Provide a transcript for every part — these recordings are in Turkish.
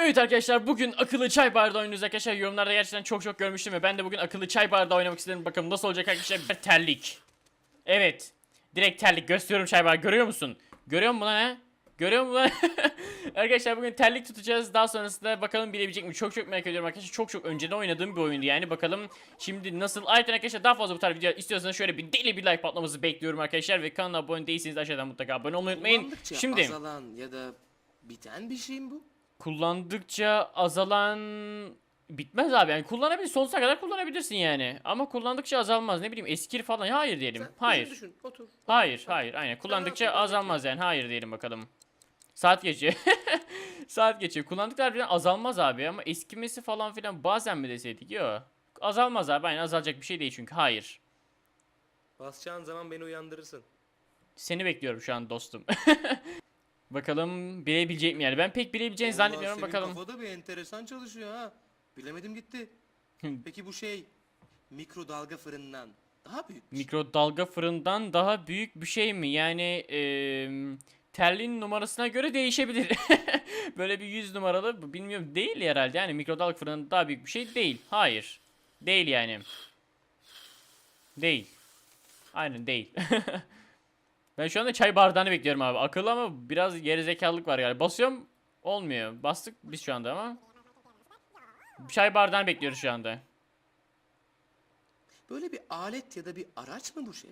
Evet arkadaşlar bugün akıllı çay bardağı oynuyoruz arkadaşlar. Yorumlarda gerçekten çok çok görmüştüm ve ben de bugün akıllı çay bardağı oynamak istedim. Bakalım nasıl olacak arkadaşlar. Terlik. Evet. Direkt terlik gösteriyorum çay bardağı. Görüyor musun? Görüyor musun buna ne? Görüyor musun arkadaşlar bugün terlik tutacağız. Daha sonrasında bakalım bilebilecek mi? Çok çok merak ediyorum arkadaşlar. Çok çok önceden oynadığım bir oyundu yani. Bakalım şimdi nasıl? Ayrıca arkadaşlar daha fazla bu tarz video istiyorsanız şöyle bir deli bir like patlaması bekliyorum arkadaşlar. Ve kanala abone değilseniz aşağıdan mutlaka abone olmayı unutmayın. Şimdi azalan ya da biten bir şey mi bu? Kullandıkça azalan bitmez abi. Yani kullanabilir sonsuza kadar kullanabilirsin yani. Ama kullandıkça azalmaz. Ne bileyim eskir falan. Hayır diyelim. Sen hayır. Düşün, otur. hayır hayır. Aynen. Kullandıkça azalmaz yani. Hayır diyelim bakalım. Saat geçiyor. Saat geçiyor. Kullandıkça birden azalmaz abi. Ama eskimesi falan filan bazen mi deseydik? Yok azalmaz abi. Aynen azalacak bir şey değil çünkü. Hayır. Basacağın zaman beni uyandırırsın. seni bekliyorum şu an dostum bakalım bilebilecek mi yani ben pek bilebileceğini Vallahi zannetmiyorum senin bakalım kafada bir enteresan çalışıyor ha. Bilemedim gitti. Peki bu şey mikrodalga fırından daha büyük şey. Mikrodalga fırından daha büyük bir şey mi? Yani eee terliğin numarasına göre değişebilir. Böyle bir 100 numaralı bu bilmiyorum değil herhalde. Yani mikrodalga fırından daha büyük bir şey değil. Hayır. Değil yani. Değil. Aynen değil. ben şu anda çay bardağını bekliyorum abi. Akıllı ama biraz gerizekalılık var yani. Basıyorum olmuyor. Bastık biz şu anda ama. Çay bardağını bekliyoruz şu anda. Böyle bir alet ya da bir araç mı bu şey?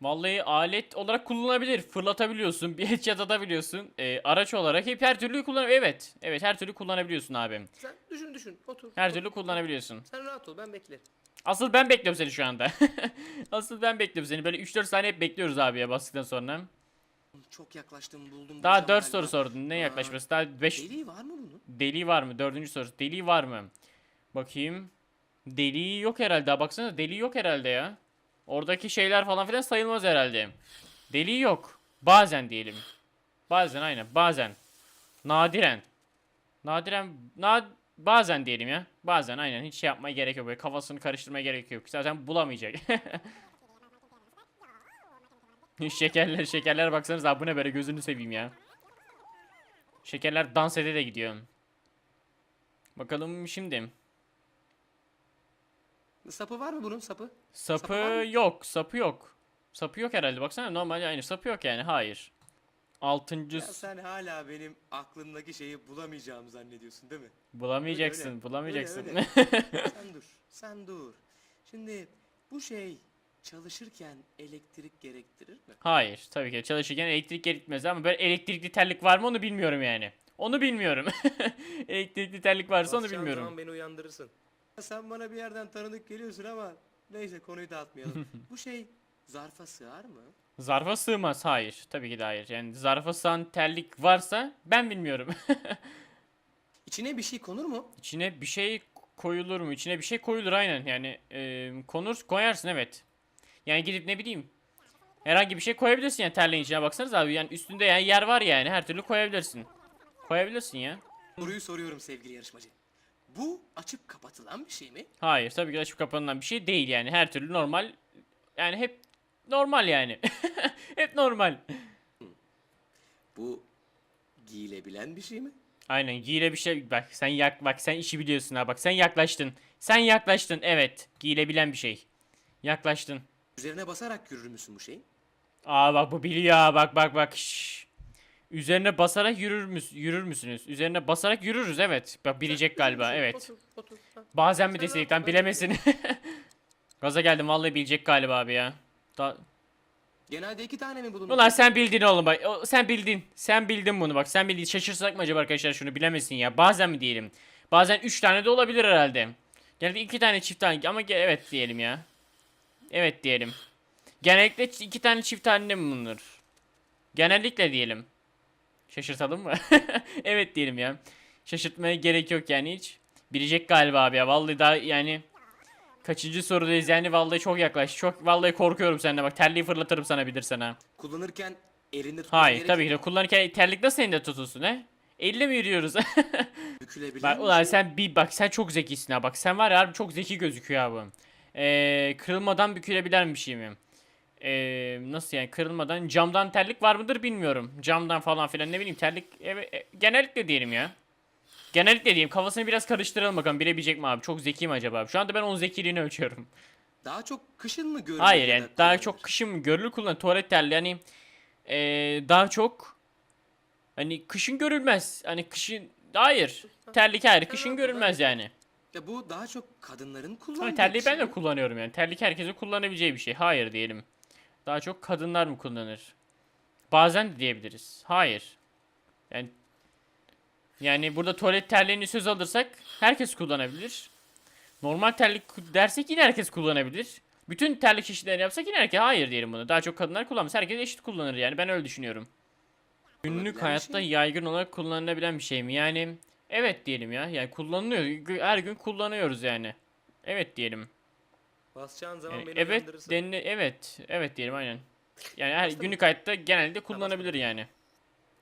Vallahi alet olarak kullanılabilir. Fırlatabiliyorsun, bir headshot atabiliyorsun. Ee, araç olarak hep her türlü kullan. Evet, evet her türlü kullanabiliyorsun abi. Sen düşün düşün otur. Her otur. türlü kullanabiliyorsun. Sen rahat ol ben beklerim. Asıl ben bekliyorum seni şu anda. Asıl ben bekliyorum seni. Böyle 3-4 saniye hep bekliyoruz abi ya bastıktan sonra. Çok yaklaştım buldum. Daha bulacağım 4 galiba. soru sordun. Ne Aa, yaklaşması? Daha 5 Deliği var mı bunun? deliği var mı? Dördüncü soru. Deliği var mı? Bakayım. Deliği yok herhalde. Ha, Baksana deliği yok herhalde ya. Oradaki şeyler falan filan sayılmaz herhalde. Deliği yok. Bazen diyelim. Bazen aynen. Bazen. Nadiren. Nadiren. Nad bazen diyelim ya. Bazen aynen. Hiç şey yapmaya gerek yok. Böyle kafasını karıştırmaya gerek yok. Zaten bulamayacak. şekerler şekerler baksanıza abi bu ne böyle gözünü seveyim ya. Şekerler dans ede de gidiyor. Bakalım şimdi. Sapı var mı bunun sapı? Sapı Sapı var mı? yok. Sapı yok. Sapı yok herhalde. Baksana normal aynı. Sapı yok yani. Hayır. Altıncı Ya sen hala benim aklımdaki şeyi bulamayacağımı zannediyorsun değil mi? bulamayacaksın. öyle. bulamayacaksın. Öyle, sen dur, sen dur. Şimdi bu şey çalışırken elektrik gerektirir mi? Hayır. Tabii ki çalışırken elektrik gerekmez ama böyle elektrikli terlik var mı onu bilmiyorum yani. Onu bilmiyorum. elektrikli terlik varsa onu Basacağın bilmiyorum. zaman beni uyandırırsın. Sen bana bir yerden tanıdık geliyorsun ama neyse konuyu dağıtmayalım. bu şey zarfa sığar mı? Zarfa sığmaz. Hayır. Tabii ki de hayır. Yani zarfa sığan terlik varsa ben bilmiyorum. İçine bir şey konur mu? İçine bir şey koyulur mu? İçine bir şey koyulur aynen. Yani e, konur koyarsın evet. Yani gidip ne bileyim. Herhangi bir şey koyabilirsin yani terliğin içine baksanız abi. Yani üstünde yani yer var yani. Her türlü koyabilirsin. Koyabilirsin ya. Soruyu soruyorum sevgili yarışmacı. Bu açıp kapatılan bir şey mi? Hayır tabii ki açıp kapanılan bir şey değil yani. Her türlü normal. Yani hep normal yani. hep normal. Bu giyilebilen bir şey mi? Aynen giyile bir şey bak sen yak bak sen işi biliyorsun ha bak sen yaklaştın. Sen yaklaştın evet giyilebilen bir şey. Yaklaştın. Üzerine basarak yürür müsün bu şeyin? Aa bak bu biliyor ha bak bak bak. Şşş. Üzerine basarak yürür müs yürür müsünüz? Üzerine basarak yürürüz evet. Bak bilecek galiba evet. Otur, otur. Bazen mi deseydik lan bilemesin. Gaza geldim vallahi bilecek galiba abi ya. Da Genelde iki tane mi bulunur? Ulan sen bildin oğlum bak. O- Sen bildin. Sen bildin bunu bak. Sen bildin. Şaşırsak mı acaba arkadaşlar şunu bilemesin ya. Bazen mi diyelim. Bazen 3 tane de olabilir herhalde. Genelde 2 tane çift tane ama ge- evet diyelim ya. Evet diyelim. Genellikle 2 tane çift tane mi bulunur? Genellikle diyelim. Şaşırtalım mı? evet diyelim ya. Şaşırtmaya gerek yok yani hiç. Bilecek galiba abi ya. Vallahi daha yani kaçıncı sorudayız yani vallahi çok yaklaş. Çok vallahi korkuyorum senden bak. Terliği fırlatırım sana bilirsen ha. Kullanırken elinde tutman Hayır tabii ki de kullanırken terlik nasıl elinde tutulsun he? Elle mi yürüyoruz? Bak ulan sen bir bak sen çok zekisin ha bak sen var ya harbi çok zeki gözüküyor abi. Ee, kırılmadan bükülebilen bir şey mi? Ee, nasıl yani kırılmadan camdan terlik var mıdır bilmiyorum. Camdan falan filan ne bileyim terlik evet, e, genellikle diyelim ya. Genellikle diyeyim kafasını biraz karıştıralım bakalım bilebilecek mi abi? Çok zeki mi acaba? Şu anda ben onun zekiliğini ölçüyorum. Daha çok kışın mı görülür? Hayır ya yani da daha kullanılır? çok kışın görülür kullan tuvalet terliği hani eee, daha çok hani kışın görülmez. Hani kışın hayır. Terlik hayır kışın görülmez yani. Ya bu daha çok kadınların kullandığı Ama bir terliği ben şey. de kullanıyorum yani. Terlik herkesin kullanabileceği bir şey. Hayır diyelim. Daha çok kadınlar mı kullanır? Bazen de diyebiliriz. Hayır. Yani yani burada tuvalet terliğini söz alırsak herkes kullanabilir. Normal terlik dersek yine herkes kullanabilir. Bütün terlik çeşitlerini yapsak yine herkes hayır diyelim bunu. Daha çok kadınlar kullanmaz. Herkes eşit kullanır yani. Ben öyle düşünüyorum. Günlük hayatta şey. yaygın olarak kullanılabilen bir şey mi? Yani evet diyelim ya. Yani kullanılıyor. Her gün kullanıyoruz yani. Evet diyelim. Basacağın zaman Yani beni evet denli evet evet diyelim aynen. Yani her günlük hayatta genelde kullanabilir yani.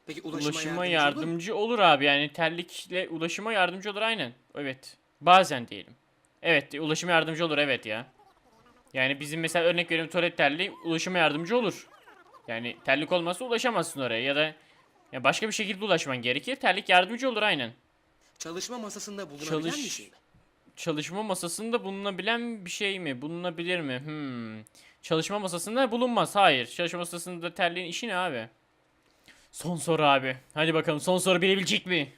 Peki ulaşıma, Ulaşıma yardımcı, olur yardımcı olur abi yani terlikle ulaşıma yardımcı olur aynen. Evet. Bazen diyelim. Evet ulaşıma yardımcı olur evet ya. Yani bizim mesela örnek veriyorum tuvalet terliği ulaşıma yardımcı olur. Yani terlik olmazsa ulaşamazsın oraya ya da ya başka bir şekilde ulaşman gerekir. Terlik yardımcı olur aynen. Çalışma masasında bulunabilen Çalış- bir şey mi? Çalışma masasında bulunabilen bir şey mi? Bulunabilir mi? Hmm. Çalışma masasında bulunmaz. Hayır. Çalışma masasında terliğin işi ne abi? Son soru abi. Hadi bakalım son soru bilebilecek mi?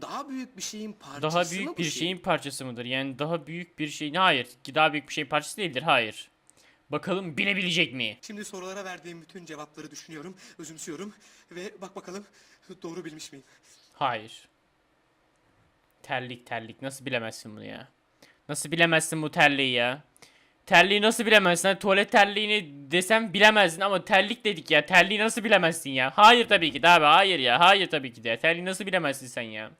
Daha büyük bir şeyin parçası Daha mı büyük bu bir şey? şeyin parçası mıdır? Yani daha büyük bir şey. Hayır. Ki Daha büyük bir şeyin parçası değildir. Hayır. Bakalım bilebilecek mi? Şimdi sorulara verdiğim bütün cevapları düşünüyorum, özümsüyorum ve bak bakalım doğru bilmiş miyim? Hayır. Terlik terlik. Nasıl bilemezsin bunu ya? Nasıl bilemezsin bu terliği ya? Terliği nasıl bilemezsin? Hani tuvalet terliğini desem bilemezdin ama terlik dedik ya. Terliği nasıl bilemezsin ya? Hayır tabii ki de abi. Hayır ya. Hayır tabii ki de. Terliği nasıl bilemezsin sen ya?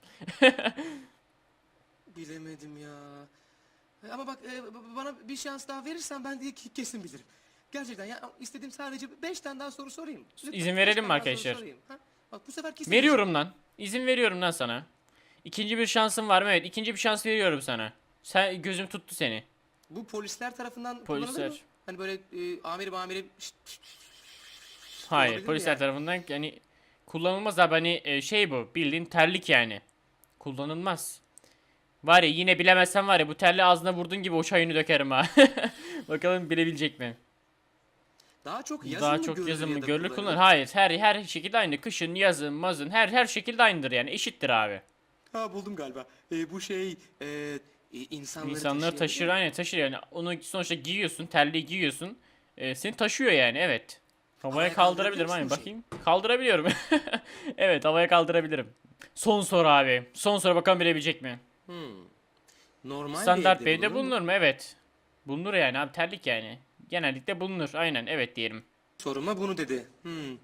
Bilemedim ya. Ama bak e, b- bana bir şans daha verirsen ben diye kesin bilirim. Gerçekten ya istediğim sadece beş tane daha soru sorayım. Lütfen, İzin beş verelim mi tane daha soru arkadaşlar? sorayım, ha? Bak bu sefer kesin Veriyorum lan. İzin veriyorum lan sana. İkinci bir şansın var mı? Evet. ikinci bir şans veriyorum sana. Sen gözüm tuttu seni. Bu polisler tarafından kullanılır Polisler. mı? Hani böyle e, şşt, şşt, Hayır. Polisler yani? tarafından yani kullanılmaz abi hani e, şey bu. Bildiğin terlik yani. Kullanılmaz. Var ya yine bilemezsen var ya bu terli ağzına vurduğun gibi o çayını dökerim ha. Bakalım bilebilecek mi? daha çok yazın Daha mı çok görülür yazın ya mı görülür kullanılır? kullanılır. Hayır her her şekilde aynı. Kışın, yazın, mazın her her şekilde aynıdır yani. Eşittir abi. Ha buldum galiba. E, bu şey e, insanları, İnsanları taşır taşıyabilir mi? aynen taşır yani. Onu sonuçta giyiyorsun, terliği giyiyorsun. E, seni taşıyor yani evet. Havaya Havaya kaldırabilirim kaldırabilir aynen misin bakayım. Kaldırabiliyorum. evet havaya kaldırabilirim. Son soru abi. Son soru bakalım bilebilecek mi? Normal Standart bir evde bulunur mu? Evet. Bulunur yani abi terlik yani. Genellikle bulunur. Aynen evet diyelim. Soruma bunu dedi. Hmm.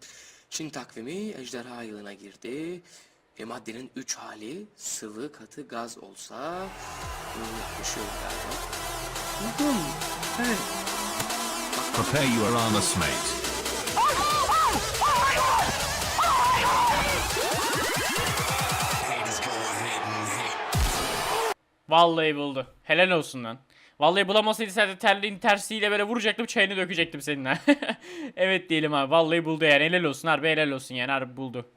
Çin takvimi ejderha yılına girdi. Ve maddenin üç hali sıvı, katı, gaz olsa... Düşüyor galiba. Buldum. Evet. Prepare your armor, mate. Vallahi buldu. Helal olsun lan. Vallahi bulamasaydı sen de terliğin tersiyle böyle vuracaktım çayını dökecektim seninle. evet diyelim abi. Vallahi buldu yani. Helal olsun harbi helal olsun yani harbi buldu.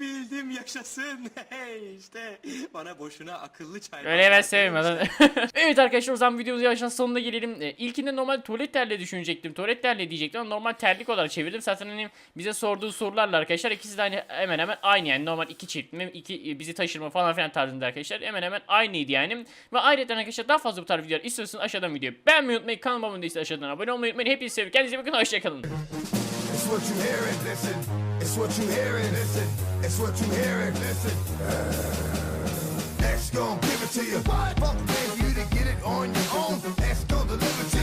Bildim bildim yaşasın. Hey işte bana boşuna akıllı çay. Öyle ben sevmem. evet arkadaşlar o zaman videomuzun yavaştan sonuna gelelim. Ee, ilkinde normal tuvalet terliği düşünecektim. Tuvalet terliği diyecektim ama normal terlik olarak çevirdim. Zaten hani bize sorduğu sorularla arkadaşlar ikisi de hani hemen hemen aynı yani. Normal iki çift mi, iki e, bizi taşırma falan filan tarzında arkadaşlar. Hemen hemen aynıydı yani. Ve ayrıca arkadaşlar daha fazla bu tarz videolar istiyorsanız aşağıdan videoyu beğenmeyi unutmayın. Kanalıma abone değilseniz aşağıdan abone olmayı unutmayın. Hepinizi seviyorum. Kendinize bakın. Hoşçakalın. what you hearing, listen. It's what you hearing, listen. It's what you hearing, listen. X gon' give it to you. What? Fuck pay you to get it on your own. X gon' deliver to you.